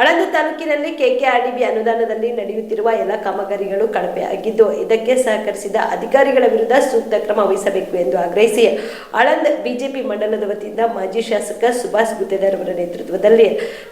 ಆಳಂದ ತಾಲೂಕಿನಲ್ಲಿ ಕೆಕೆಆರ್ಡಿಬಿ ಅನುದಾನದಲ್ಲಿ ನಡೆಯುತ್ತಿರುವ ಎಲ್ಲ ಕಾಮಗಾರಿಗಳು ಕಳಪೆಯಾಗಿದ್ದು ಇದಕ್ಕೆ ಸಹಕರಿಸಿದ ಅಧಿಕಾರಿಗಳ ವಿರುದ್ಧ ಸೂಕ್ತ ಕ್ರಮ ವಹಿಸಬೇಕು ಎಂದು ಆಗ್ರಹಿಸಿ ಆಳಂದ ಬಿಜೆಪಿ ಮಂಡಲದ ವತಿಯಿಂದ ಮಾಜಿ ಶಾಸಕ ಸುಭಾಷ್ ಗುತ್ತೇದಾರ್ ಅವರ ನೇತೃತ್ವದಲ್ಲಿ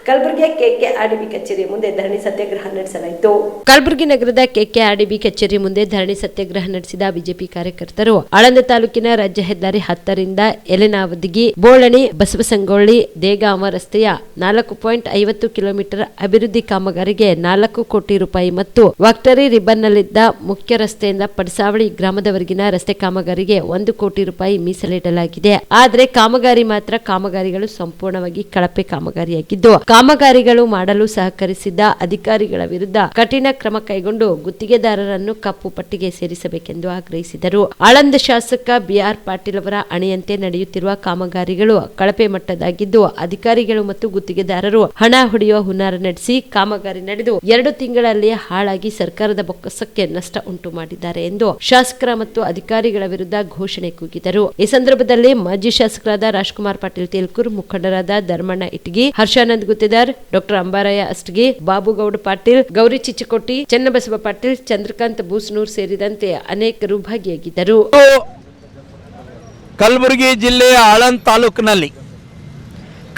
ಕಲಬುರಗಿಯ ಕೆಕೆಆರ್ಡಿಬಿ ಕಚೇರಿ ಮುಂದೆ ಧರಣಿ ಸತ್ಯಾಗ್ರಹ ನಡೆಸಲಾಯಿತು. ಕಲಬುರಗಿ ನಗರದ ಕೆಕೆಆರ್ಡಿಬಿ ಕಚೇರಿ ಮುಂದೆ ಧರಣಿ ಸತ್ಯಾಗ್ರಹ ನಡೆಸಿದ ಬಿಜೆಪಿ ಕಾರ್ಯಕರ್ತರು ಆಳಂದ ತಾಲೂಕಿನ ರಾಜ್ಯ ಹೆದ್ದಾರಿ ಹತ್ತರಿಂದ ಎಲೆನಾವದಿಗಿ, ಬೋಳಣಿ, ಬಸವಸಂಗೊಳ್ಳಿ, ದೇಗಾಮ ರಸ್ತೆಯ ನಾಲ್ಕು ಪಾಯಿಂಟ್ ಐವತ್ತು ಕಿಲೋಮೀಟರ್ ಅಭಿವೃದ್ಧಿ ಕಾಮಗಾರಿಗೆ ನಾಲ್ಕು ಕೋಟಿ ರೂಪಾಯಿ ಮತ್ತು ವಾಕ್ಟರಿ ರಿಬನ್ನಲ್ಲಿದ್ದ ಮುಖ್ಯ ರಸ್ತೆಯಿಂದ ಪಡಸಾವಳಿ ಗ್ರಾಮದವರೆಗಿನ ರಸ್ತೆ ಕಾಮಗಾರಿಗೆ ಒಂದು ಕೋಟಿ ರೂಪಾಯಿ ಮೀಸಲಿಡಲಾಗಿದೆ. ಆದರೆ ಕಾಮಗಾರಿ ಮಾತ್ರ ಕಾಮಗಾರಿಗಳು ಸಂಪೂರ್ಣವಾಗಿ ಕಳಪೆ ಕಾಮಗಾರಿಯಾಗಿದ್ದು, ಕಾಮಗಾರಿಗಳು ಮಾಡಲು ಸಹಕರಿಸಿದ್ದ ಅಧಿಕಾರಿಗಳ ವಿರುದ್ಧ ಕಠಿಣ ಕ್ರಮ ಕೈಗೊಂಡು ಗುತ್ತಿಗೆದಾರರನ್ನು ಕಪ್ಪು ಪಟ್ಟಿಗೆ ಸೇರಿಸಬೇಕೆಂದು ಆಗ್ರಹಿಸಿದರು. ಆಳಂದ ಶಾಸಕ ಬಿಆರ್ ಪಾಟೀಲ್ ಅವರ ಅಣೆಯಂತೆ ನಡೆಯುತ್ತಿರುವ ಕಾಮಗಾರಿಗಳು ಕಳಪೆ ಮಟ್ಟದಾಗಿದ್ದು ಅಧಿಕಾರಿಗಳು ಮತ್ತು ಗುತ್ತಿಗೆದಾರರು ಹಣ ಹೊಡೆಯುವ ಹುನ್ನಾರ ನಡೆಸಿ ಕಾಮಗಾರಿ ನಡೆದು ಎರಡು ತಿಂಗಳಲ್ಲಿ ಹಾಳಾಗಿ ಸರ್ಕಾರದ ಬೊಕ್ಕಸಕ್ಕೆ ನಷ್ಟ ಉಂಟು ಮಾಡಿದ್ದಾರೆ ಎಂದು ಶಾಸಕರ ಮತ್ತು ಅಧಿಕಾರಿಗಳ ವಿರುದ್ಧ ಘೋಷಣೆ ಕೂಗಿದರು. ಈ ಸಂದರ್ಭದಲ್ಲಿ ಮಾಜಿ ಶಾಸಕರಾದ ರಾಜ್ಕುಮಾರ್ ಪಾಟೀಲ್ ತೇಲ್ಕೂರ್, ಮುಖಂಡರಾದ ಧರ್ಮಣ್ಣ ಇಟ್ಗಿ, ಹರ್ಷಾನಂದ್ ಗುತ್ತಿದಾರ್, ಡಾಕ್ಟರ್ ಅಂಬಾರಯ್ಯ ಅಷ್ಟಗಿ, ಬಾಬುಗೌಡ ಪಾಟೀಲ್, ಗೌರಿ ಚಿಚ್ಚಕೋಟಿ ಚನ್ನಬಸವ ಪಾಟೀಲ್, ಚಂದ್ರಕಾಂತ್ ಬೂಸ್ನೂರ್ ಸೇರಿದಂತೆ ಅನೇಕರು ಭಾಗಿಯಾಗಿದ್ದರು. ಕಲಬುರಗಿ ಜಿಲ್ಲೆಯ ಆಳಂದ್ ತಾಲೂಕಿನಲ್ಲಿ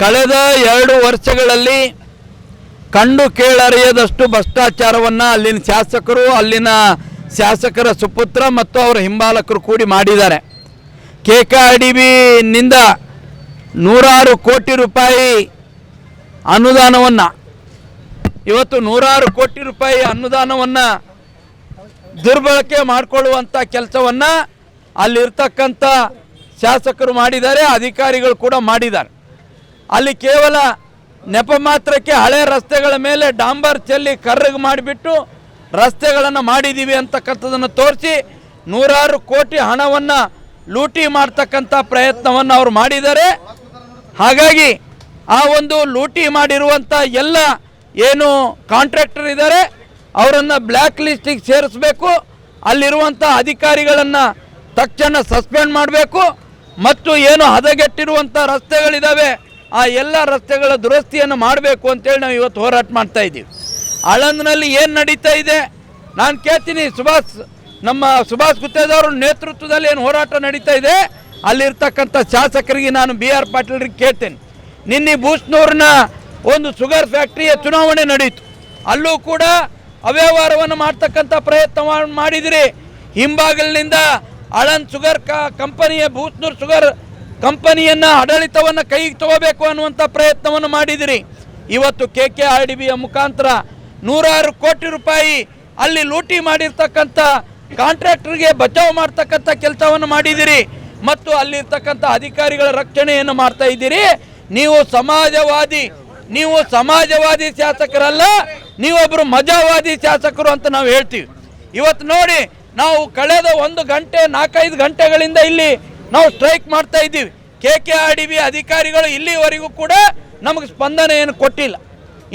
ಕಳೆದ ಎರಡು ವರ್ಷಗಳಲ್ಲಿ ಕಂಡು ಕೇಳರಿಯದಷ್ಟು ಭ್ರಷ್ಟಾಚಾರವನ್ನು ಅಲ್ಲಿನ ಶಾಸಕರು, ಅಲ್ಲಿನ ಶಾಸಕರ ಸುಪುತ್ರ ಮತ್ತು ಅವರ ಹಿಂಬಾಲಕರು ಕೂಡಿ ಮಾಡಿದ್ದಾರೆ. ಕೆ ಕೆ ಬಿನಿಂದ ನೂರಾರು ಕೋಟಿ ರೂಪಾಯಿ ಅನುದಾನವನ್ನು, ಇವತ್ತು ನೂರಾರು ಕೋಟಿ ರೂಪಾಯಿ ಅನುದಾನವನ್ನು ದುರ್ಬಳಕೆ ಮಾಡಿಕೊಳ್ಳುವಂಥ ಕೆಲಸವನ್ನು ಅಲ್ಲಿರ್ತಕ್ಕಂಥ ಶಾಸಕರು ಮಾಡಿದ್ದಾರೆ, ಅಧಿಕಾರಿಗಳು ಕೂಡ ಮಾಡಿದ್ದಾರೆ. ಅಲ್ಲಿ ಕೇವಲ ನೆಪ ಮಾತ್ರಕ್ಕೆ ಹಳೆ ರಸ್ತೆಗಳ ಮೇಲೆ ಡಾಂಬರ್ ಚೆಲ್ಲಿ ಕರ್ರಗೆ ಮಾಡಿಬಿಟ್ಟು ರಸ್ತೆಗಳನ್ನು ಮಾಡಿದ್ದೀವಿ ಅಂತಕ್ಕಂಥದ್ದನ್ನು ತೋರಿಸಿ ನೂರಾರು ಕೋಟಿ ಹಣವನ್ನು ಲೂಟಿ ಮಾಡ್ತಕ್ಕಂಥ ಪ್ರಯತ್ನವನ್ನು ಅವರು ಮಾಡಿದ್ದಾರೆ. ಹಾಗಾಗಿ ಆ ಒಂದು ಲೂಟಿ ಮಾಡಿರುವಂಥ ಎಲ್ಲ ಏನು ಕಾಂಟ್ರಾಕ್ಟರ್ ಇದ್ದಾರೆ, ಅವರನ್ನು ಬ್ಲ್ಯಾಕ್ ಲಿಸ್ಟಿಗೆ ಸೇರಿಸಬೇಕು, ಅಲ್ಲಿರುವಂಥ ಅಧಿಕಾರಿಗಳನ್ನು ತಕ್ಷಣ ಸಸ್ಪೆಂಡ್ ಮಾಡಬೇಕು, ಮತ್ತು ಏನು ಹದಗೆಟ್ಟಿರುವಂಥ ರಸ್ತೆಗಳಿದ್ದಾವೆ ಆ ಎಲ್ಲ ರಸ್ತೆಗಳ ದುರಸ್ತಿಯನ್ನು ಮಾಡಬೇಕು ಅಂತೇಳಿ ನಾವು ಇವತ್ತು ಹೋರಾಟ ಮಾಡ್ತಾ ಇದ್ದೀವಿ. ಆಳಂದ್ನಲ್ಲಿ ಏನು ನಡೀತಾ ಇದೆ? ನಾನು ಕೇಳ್ತೀನಿ ಸುಭಾಷ್, ನಮ್ಮ ಸುಭಾಷ್ ಗುತ್ತೇದವ್ರ ನೇತೃತ್ವದಲ್ಲಿ ಏನು ಹೋರಾಟ ನಡೀತಾ ಇದೆ? ಅಲ್ಲಿರ್ತಕ್ಕಂಥ ಶಾಸಕರಿಗೆ ನಾನು ಬಿ ಆರ್ ಪಾಟೀಲ್ರಿಗೆ ಕೇಳ್ತೇನೆ. ನಿನ್ನೆ ಬೂಸ್ನೂರಿನ ಒಂದು ಶುಗರ್ ಫ್ಯಾಕ್ಟ್ರಿಯ ಚುನಾವಣೆ ನಡೀತು. ಅಲ್ಲೂ ಕೂಡ ಅವ್ಯವಹಾರವನ್ನು ಮಾಡ್ತಕ್ಕಂಥ ಪ್ರಯತ್ನ ಮಾಡಿದಿರಿ. ಹಿಂಬಾಗಿಲಿನಿಂದ ಆಳಂದ್ ಶುಗರ್ ಕಂಪನಿಯ ಭೂಷ್ಣೂರ್ ಶುಗರ್ ಕಂಪನಿಯನ್ನು ಆಡಳಿತವನ್ನು ಕೈಗೆ ತಗೋಬೇಕು ಅನ್ನುವಂಥ ಪ್ರಯತ್ನವನ್ನು ಮಾಡಿದಿರಿ. ಇವತ್ತು ಕೆ ಕೆ ಆರ್ ಡಿ ಬಿಯ ಮುಖಾಂತರ ನೂರಾರು ಕೋಟಿ ರೂಪಾಯಿ ಅಲ್ಲಿ ಲೂಟಿ ಮಾಡಿರ್ತಕ್ಕಂಥ ಕಾಂಟ್ರಾಕ್ಟರ್ಗೆ ಬಚಾವ್ ಮಾಡ್ತಕ್ಕಂಥ ಕೆಲಸವನ್ನು ಮಾಡಿದಿರಿ. ಮತ್ತು ಅಲ್ಲಿರ್ತಕ್ಕಂಥ ಅಧಿಕಾರಿಗಳ ರಕ್ಷಣೆಯನ್ನು ಮಾಡ್ತಾ ಇದ್ದೀರಿ. ನೀವು ಸಮಾಜವಾದಿ ನೀವು ಸಮಾಜವಾದಿ ಶಾಸಕರಲ್ಲ ನೀವೊಬ್ಬರು ಮಜಾವಾದಿ ಶಾಸಕರು ಅಂತ ನಾವು ಹೇಳ್ತೀವಿ. ಇವತ್ತು ನೋಡಿ, ನಾವು ಕಳೆದ ಒಂದು ಗಂಟೆ, ನಾಲ್ಕೈದು ಗಂಟೆಗಳಿಂದ ಇಲ್ಲಿ ನಾವು ಸ್ಟ್ರೈಕ್ ಮಾಡ್ತಾ ಇದ್ದೀವಿ. K K R D B ಅಧಿಕಾರಿಗಳು ಇಲ್ಲಿವರೆಗೂ ಕೂಡ ನಮಗೆ ಏನು ಕೊಟ್ಟಿಲ್ಲ.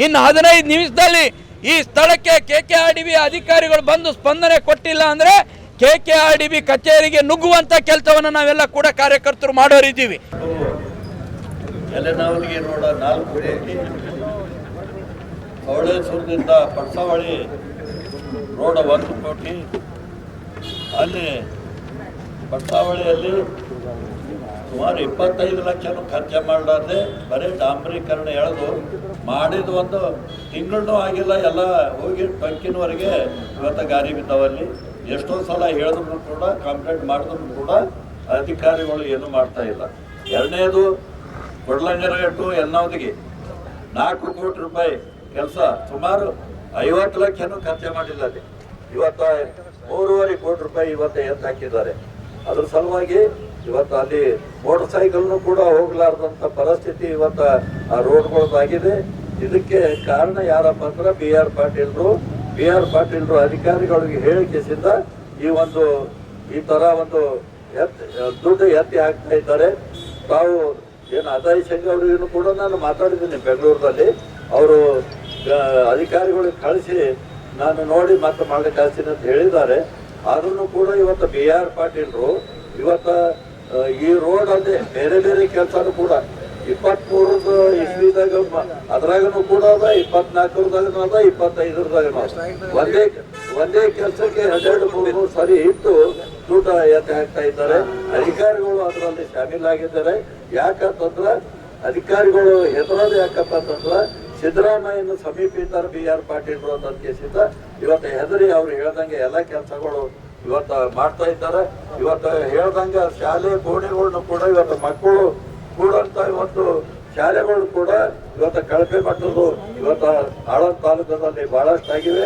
ಇನ್ನು ಹದಿನೈದು ನಿಮಿಷದಲ್ಲಿ ಈ ಸ್ಥಳಕ್ಕೆ K K R D B ಅಧಿಕಾರಿಗಳು ಬಂದು ಸ್ಪಂದನೆ ಕೊಟ್ಟಿಲ್ಲ ಅಂದರೆ K K R D B ಕಚೇರಿಗೆ ನುಗ್ಗುವಂಥ ಕೆಲಸವನ್ನು ನಾವೆಲ್ಲ ಕೂಡ ಕಾರ್ಯಕರ್ತರು ಮಾಡೋರಿದ್ದೀವಿ. ಪಡ್ಸಾವಳಿ ರೋಡ ಒಂದು ಕೋಟಿ. ಅಲ್ಲಿ ಪಡ್ಸಾವಳಿಯಲ್ಲಿ ಸುಮಾರು ಇಪ್ಪತ್ತೈದು ಲಕ್ಷನೂ ಖರ್ಚು ಮಾಡಲಾರ್ದೆ ಬರೀ ಡಾಂಬರೀಕರಣ ಎಳೆದು ಮಾಡಿದ ಒಂದು ತಿಂಗಳೂ ಆಗಿಲ್ಲ, ಎಲ್ಲ ಹೋಗಿ ಟಂಕಿನವರೆಗೆ ಇವತ್ತು ಗಾರಿ ಬಿದ್ದಾವಲ್ಲಿ. ಎಷ್ಟೋ ಸಲ ಹೇಳಿದ್ರು ಕೂಡ, ಕಂಪ್ಲೇಂಟ್ ಮಾಡಿದ್ರು ಕೂಡ ಅಧಿಕಾರಿಗಳು ಏನು ಮಾಡ್ತಾ ಇಲ್ಲ. ಎರಡನೇದು, ಕೊಡ್ಲಂಗರ ಟು ಎನ್ನೋದಿಗೆ ನಾಲ್ಕು ಕೋಟಿ ರೂಪಾಯಿ ಕೆಲಸ, ಸುಮಾರು ಐವತ್ತು ಲಕ್ಷನೂ ಖರ್ಚು ಮಾಡಿಲ್ಲ ಅಲ್ಲಿ. ಇವತ್ತು ಮೂರುವರೆ ಕೋಟಿ ರೂಪಾಯಿ ಇವತ್ತು ಎತ್ತು ಹಾಕಿದ್ದಾರೆ. ಅದ್ರ ಸಲುವಾಗಿ ಇವತ್ತು ಅಲ್ಲಿ ಮೋಟರ್ ಸೈಕಲ್ನು ಕೂಡ ಹೋಗ್ಲಾರ್ದಂಥ ಪರಿಸ್ಥಿತಿ ಇವತ್ತು ಆ ರೋಡ್ಗಳದ್ದಾಗಿದೆ ಇದಕ್ಕೆ ಕಾರಣ ಯಾರಪ್ಪ ಅಂದ್ರೆ ಬಿ ಆರ್ ಪಾಟೀಲ್ರು. ಬಿ ಆರ್ ಪಾಟೀಲ್ರು ಅಧಿಕಾರಿಗಳಿಗೆ ಹೇಳಿಕೆಸಿಂದ ಈ ಒಂದು, ಈ ತರ ಒಂದು ಎತ್ ದುಡ್ಡು ಎತ್ತಿ ಹಾಕ್ತಾ ಇದ್ದಾರೆ. ತಾವು ಏನು ಅದಾಯಿ ಸಂಘ ಕೂಡ ನಾನು ಮಾತಾಡಿದ್ದೀನಿ ಬೆಂಗಳೂರಿನಲ್ಲಿ. ಅವರು, ಅಧಿಕಾರಿಗಳಿಗೆ ಕಳಿಸಿ ನಾನು ನೋಡಿ ಮತ್ತೆ ಮಾಡಿ ಕಳಿಸ್ತೀನಿ ಅಂತ ಹೇಳಿದ್ದಾರೆ. ಆದ್ರೂ ಕೂಡ ಇವತ್ತು ಬಿ ಆರ್ ಪಾಟೀಲ್ರು ಇವತ್ತು ಈ ರೋಡ್ ಅಲ್ಲದೆ ಬೇರೆ ಬೇರೆ ಕೆಲಸನೂ ಕೂಡ ಇಪ್ಪತ್ಮೂರದ ಇಸ್ವಿದಾಗ ಅದ್ರಾಗನು ಕೂಡ ಅದ, ಇಪ್ಪತ್ನಾಲ್ಕರದಾಗನು ಅದ, ಇಪ್ಪತ್ತೈದರದಾಗನು ಒಂದೇ ಒಂದೇ ಕೆಲಸಕ್ಕೆ ಹನ್ನೆರಡು, ಮೂರು ಸರಿ ಇಟ್ಟು ದುಡ್ಡು ಎತ್ತೆ ಹಾಕ್ತಾ ಇದ್ದಾರೆ. ಅಧಿಕಾರಿಗಳು ಅದರಲ್ಲಿ ಶಾಮೀಲಾಗಿದ್ದಾರೆ. ಯಾಕಂತಂದ್ರ ಅಧಿಕಾರಿಗಳು ಹೆದರೋದು ಯಾಕಪ್ಪ ಅಂತಂದ್ರ ಸಿದ್ದರಾಮಯ್ಯನ ಸಮೀಪಿದ್ದಾರೆ ಬಿ ಆರ್ ಪಾಟೀಲ್ ಅಂತ ಕೇಸಿಂದ ಇವತ್ತು ಹೆದರಿ ಅವ್ರು ಹೇಳ್ದಂಗೆ ಎಲ್ಲ ಕೆಲಸಗಳು ಇವತ್ತು ಮಾಡ್ತಾ ಇದ್ದಾರೆ. ಇವತ್ತು ಹೇಳ್ದಂಗೆ ಶಾಲೆ ಗೋಣಿಗಳನ್ನು ಕೂಡ ಇವತ್ತು ಮಕ್ಕಳು ಕೂಡಂತ ಇವತ್ತು ಶಾಲೆಗಳು ಕೂಡ ಇವತ್ತು ಕಳಪೆ ಮಟ್ಟದ್ದು ಇವತ್ತು ಆಳಂದ ತಾಲೂಕದಲ್ಲಿ ಬಹಳಷ್ಟು ಆಗಿವೆ